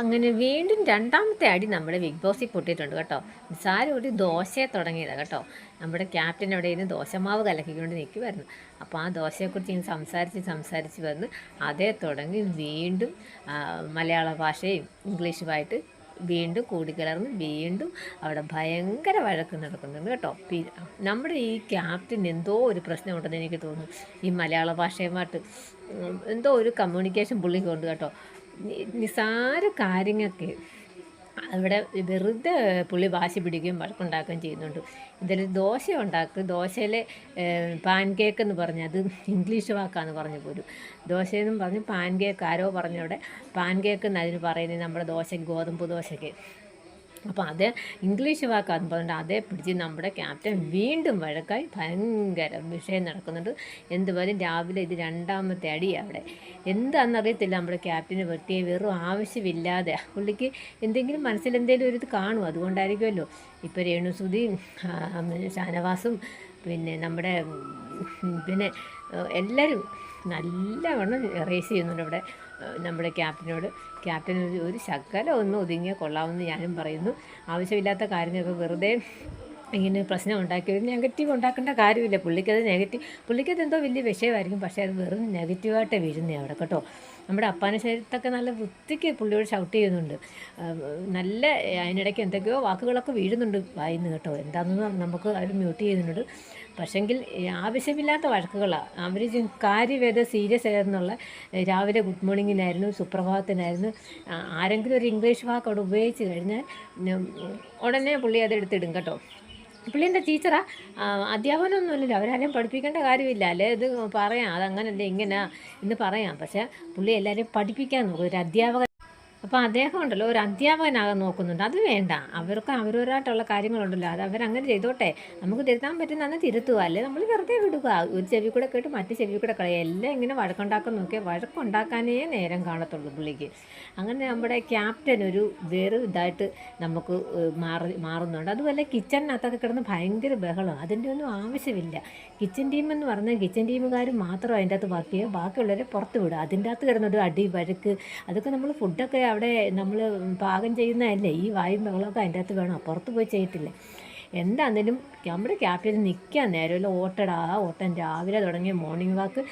അങ്ങനെ വീണ്ടും രണ്ടാമത്തെ അടി നമ്മുടെ ബിഗ് ബോസിൽ പൊട്ടിയിട്ടുണ്ട് കേട്ടോ. നിസാരം ഒരു ദോശയെ തുടങ്ങിയതാണ് കേട്ടോ. നമ്മുടെ ക്യാപ്റ്റൻ അവിടെ ഇരുന്ന് ദോശമാവ് കലക്കിക്കൊണ്ട് നിൽക്കുമായിരുന്നു അപ്പോൾ ആ ദോശയെക്കുറിച്ച് ഇങ്ങനെ സംസാരിച്ച് സംസാരിച്ച് വന്ന് അതേ തുടങ്ങി വീണ്ടും മലയാള ഭാഷയും ഇംഗ്ലീഷുമായിട്ട് വീണ്ടും കൂടിക്കലർന്ന് വീണ്ടും അവിടെ ഭയങ്കര വഴക്ക് നടക്കുന്നുണ്ട് കേട്ടോ. നമ്മുടെ ഈ ക്യാപ്റ്റൻ എന്തോ ഒരു പ്രശ്നമുണ്ടെന്ന് എനിക്ക് തോന്നുന്നു. ഈ മലയാള ഭാഷയുമായിട്ട് എന്തോ ഒരു കമ്മ്യൂണിക്കേഷൻ പുള്ളിക്കുണ്ട് കേട്ടോ. നി- നിസ്സാര കാര്യങ്ങൾക്ക് അവിടെ വെറുതെ പുള്ളി വാശി പിടിക്കുകയും വഴക്കുണ്ടാക്കുകയും ചെയ്യുന്നുണ്ട്. ഇതിൽ ദോശ ഉണ്ടാക്കുക ദോശയിലെ പാൻ കേക്ക് എന്ന് പറഞ്ഞ് അത് ഇംഗ്ലീഷ് വാക്കാന്ന് പറഞ്ഞു പോലും ദോശയെന്നും പറഞ്ഞ് പാൻ കേക്ക് ആരോ പറഞ്ഞവിടെ പാൻ കേക്ക് എന്ന് അതിന് പറയുന്നത് നമ്മുടെ ദോശ ഗോതമ്പ് ദോശയ്ക്ക്. അപ്പോൾ അതേ ഇംഗ്ലീഷ് വാക്കാന്ന് പറഞ്ഞിട്ട് അതേ പിടിച്ച് നമ്മുടെ ക്യാപ്റ്റൻ വീണ്ടും വഴക്കായി ഭയങ്കര വിഷയം നടക്കുന്നുണ്ട്. എന്തുപോലും രാവിലെ ഇത് രണ്ടാമത്തെ അടി അവിടെ. എന്താണെന്നറിയത്തില്ല നമ്മുടെ ക്യാപ്റ്റന് പറ്റിയ വെറും ആവശ്യമില്ലാതെ. പുള്ളിക്ക് എന്തെങ്കിലും മനസ്സിൽ എന്തെങ്കിലും ഒരു ഇത് കാണും. അതുകൊണ്ടായിരിക്കുമല്ലോ. ഇപ്പോൾ രേണുസുതിയും ഷാനവാസും പിന്നെ നമ്മുടെ പിന്നെ എല്ലാവരും നല്ലവണ്ണം റേസ് ചെയ്യുന്നുണ്ട് ഏഹ്, നമ്മുടെ ക്യാപ്റ്റനോട്. ക്യാപ്റ്റൻ ഒരു ശകലം ഒന്ന് ഒതുങ്ങിയ കൊള്ളാമെന്ന് ഞാനും പറയുന്നു. ആവശ്യമില്ലാത്ത കാര്യങ്ങളൊക്കെ വെറുതെ ഇങ്ങനെ പ്രശ്നം ഉണ്ടാക്കി ഒരു നെഗറ്റീവ് ഉണ്ടാക്കേണ്ട കാര്യമില്ല. പുള്ളിക്കത് നെഗറ്റീവ് പുള്ളിക്കത് എന്തോ വലിയ വിഷയമായിരിക്കും. പക്ഷേ അത് വെറും നെഗറ്റീവായിട്ടേ വീഴുന്നേ അവിടെ കേട്ടോ. നമ്മുടെ അപ്പാന ശരീരത്തൊക്കെ നല്ല വൃത്തിക്ക് പുള്ളിയോട് ഷൗട്ട് ചെയ്യുന്നുണ്ട്. നല്ല അതിനിടയ്ക്ക് എന്തൊക്കെയോ വാക്കുകളൊക്കെ വീഴുന്നുണ്ട് വായിന്ന് കേട്ടോ. എന്താണെന്ന് നമുക്ക് അവർ മ്യൂട്ട് ചെയ്യുന്നുണ്ട്. പക്ഷെങ്കിൽ ആവശ്യമില്ലാത്ത വഴക്കുകളാണ് അവർ കാര്യവേദ സീരിയസ് ആയിരുന്നുള്ള രാവിലെ ഗുഡ് മോർണിംഗിനായിരുന്നു സുപ്രഭാതത്തിനായിരുന്നു. ആരെങ്കിലും ഒരു ഇംഗ്ലീഷ് വാക്ക് അവിടെ ഉപയോഗിച്ച് കഴിഞ്ഞാൽ ഉടനെ പുള്ളി അത് എടുത്തിടും കേട്ടോ. പുള്ളി എന്റെ ടീച്ചറാ അധ്യാപനമൊന്നുമില്ലല്ലോ അവരാരെയും പഠിപ്പിക്കേണ്ട കാര്യമില്ല. അല്ലേ? ഇത് പറയാം. അതങ്ങനല്ലേ ഇങ്ങനെ എന്ന് പറയാം. പക്ഷേ പുള്ളി എല്ലാവരെയും പഠിപ്പിക്കാൻ നോക്കും. ഒരു അധ്യാപകൻ അപ്പോൾ അദ്ദേഹം ഉണ്ടല്ലോ ഒരു അധ്യാപകനാകാൻ നോക്കുന്നുണ്ട്. അത് വേണ്ട. അവർക്ക് അവരവരായിട്ടുള്ള കാര്യങ്ങളുണ്ടല്ലോ. അത് അവരങ്ങനെ ചെയ്തോട്ടെ. നമുക്ക് തിരുത്താൻ പറ്റുന്ന അന്ന് തിരുത്തുക. അല്ലേ നമ്മൾ വെറുതെ വിടുക. ഒരു ചെവി കൂടെ കേട്ട് മറ്റു ചെവി കൂടെ കളയുക. എല്ലാം ഇങ്ങനെ വഴക്കുണ്ടാക്കാൻ നോക്കിയാൽ വഴക്കുണ്ടാക്കാനേ നേരം കാണത്തുള്ളൂ പുള്ളിക്ക്. അങ്ങനെ നമ്മുടെ ക്യാപ്റ്റൻ ഒരു വേറെ ഇതായിട്ട് നമുക്ക് മാറി മാറുന്നുണ്ട്. അതുപോലെ കിച്ചണിനകത്തൊക്കെ കിടന്ന് ഭയങ്കര ബഹളം അതിന്റെ ഒന്നും ആവശ്യമില്ല. കിച്ചൺ ടീം എന്ന് പറഞ്ഞാൽ കിച്ചൺ ടീമുകാർ മാത്രം അതിന്റെ അകത്ത് വർക്ക് ചെയ്യുക. ബാക്കിയുള്ളവരെ പുറത്ത് വിടുക. അതിന്റെ അകത്ത് കിടന്നൊരു അടി വഴക്ക് അതൊക്കെ നമ്മൾ ഫുഡൊക്കെ അവിടെ നമ്മൾ പാകം ചെയ്യുന്നതല്ലേ? ഈ വായും ബഹളമൊക്കെ അതിന്റെ അകത്ത് വേണം. പുറത്ത് പോയി ചെയ്തിട്ടില്ല എന്താണെങ്കിലും നമ്മുടെ ക്യാപ്റ്റൻ നിൽക്കാൻ നേരമല്ല ഓട്ടടാ ഓട്ടം രാവിലെ തുടങ്ങിയ മോർണിംഗ് വാക്ക്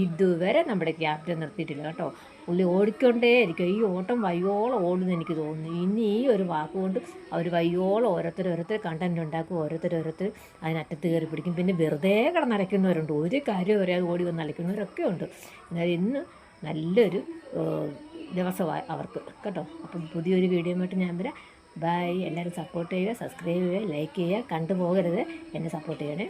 ഇതുവരെ നമ്മുടെ ക്യാപ്റ്റൻ നിർത്തിയിട്ടില്ല കേട്ടോ. പുള്ളി ഓടിക്കൊണ്ടേ ഇരിക്കും. ഈ ഓട്ടം വയ്യോളം ഓടുന്നു എനിക്ക് തോന്നുന്നു. ഇനി ഈ ഒരു വാക്കുകൊണ്ട് അവർ വയ്യോളം ഓരോരുത്തർ ഓരോരുത്തർ കണ്ടന്റ് ഉണ്ടാക്കും. ഓരോരുത്തർ ഓരോരുത്തർ അതിനറ്റത്ത് കയറി പിടിക്കും. പിന്നെ വെറുതെ കിടന്നലയ്ക്കുന്നവരുണ്ട് ഒരു കാര്യം ഒരാൾ ഓടി വന്ന് അലയ്ക്കുന്നവരൊക്കെ ഉണ്ട്. എന്നാൽ ഇന്ന് നല്ലൊരു ദിവസമായി അവർക്ക്. കേട്ടോ? അപ്പം പുതിയൊരു വീഡിയോയുമായിട്ട് ഞാൻ വരാം. ബൈ എല്ലാവരും സപ്പോർട്ട് ചെയ്യുക സബ്സ്ക്രൈബ് ചെയ്യുക ലൈക്ക് ചെയ്യുക കണ്ടുപോകരുത്. എന്നെ സപ്പോർട്ട് ചെയ്യണേ.